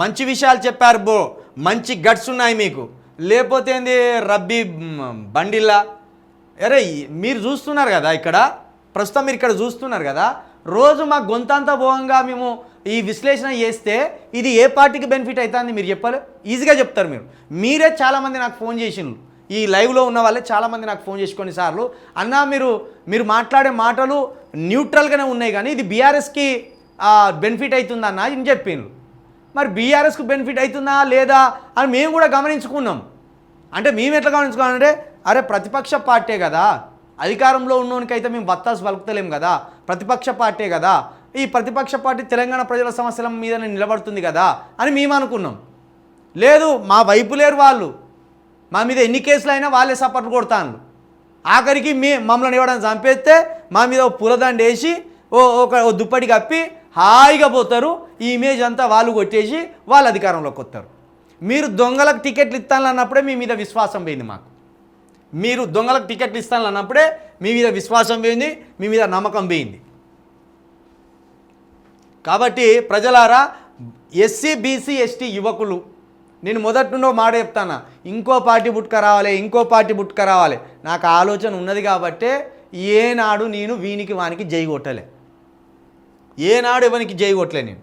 మంచి విషయాలు చెప్పారు బో మంచి గట్స్ ఉన్నాయి మీకు. లేకపోతే ఏంది రబ్బీ బండిల్లా? అరే మీరు చూస్తున్నారు కదా ఇక్కడ? ప్రస్తుతం మీరు ఇక్కడ చూస్తున్నారు కదా? రోజు మా గొంతంతా భోగంగా మేము ఈ విశ్లేషణ చేస్తే ఇది ఏ పార్టీకి బెనిఫిట్ అవుతుంది మీరు చెప్పాలి? ఈజీగా చెప్తారు మీరు. మీరే చాలామంది నాకు ఫోన్ చేసిండ్రు. ఈ లైవ్లో ఉన్న వాళ్ళే చాలామంది నాకు ఫోన్ చేసి కొన్నిసార్లు అన్నా మీరు మీరు మాట్లాడే మాటలు న్యూట్రల్గానే ఉన్నాయి కానీ ఇది బీఆర్ఎస్కి బెనిఫిట్ అవుతుందన్న అని చెప్పిండ్రు మరి బీఆర్ఎస్కు బెనిఫిట్ అవుతుందా లేదా అని మేము కూడా గమనించుకున్నాం. అంటే మేము ఎట్లా గమనించుకోవాలంటే అరే ప్రతిపక్ష పార్టీ కదా అధికారంలో ఉన్నోనికైతే మేము బత్తాసు పలుకుతలేం కదా ప్రతిపక్ష పార్టీ కదా ఈ ప్రతిపక్ష పార్టీ తెలంగాణ ప్రజల సమస్యల మీద నిలబడుతుంది కదా అని మేము అనుకున్నాం. లేదు మా వైపు లేరు వాళ్ళు. మా మీద ఎన్ని కేసులు అయినా వాళ్ళే సపోర్ట్ కొడతాను ఆఖరికి మీ మమ్మల్ని ఇవ్వడం చంపేస్తే మా మీద ఓ పూలదండ వేసి ఓ ఒక దుప్పటి కప్పి హాయిగా పోతారు. ఈ ఇమేజ్ అంతా వాళ్ళు కొట్టేసి వాళ్ళు అధికారంలోకి వస్తారు. మీరు దొంగలకు టికెట్లు ఇస్తాను అన్నప్పుడే మీ మీద విశ్వాసం పోయింది మాకు. మీరు దొంగలకు టికెట్లు ఇస్తాను అన్నప్పుడే మీ మీద విశ్వాసం పోయింది మీ మీద నమ్మకం పోయింది. కాబట్టి ప్రజలారా ఎస్సీ బీసీ ఎస్టీ యువకులు నేను మొదటి నుండో మాట చెప్తాను ఇంకో పార్టీ బుట్క రావాలి ఇంకో పార్టీ బుట్క రావాలి. నాకు ఆలోచన ఉన్నది కాబట్టే ఏనాడు నేను వీనికి వానికి జై కొట్టలే. ఏనాడు ఇవనికి జై కొట్టలే నేను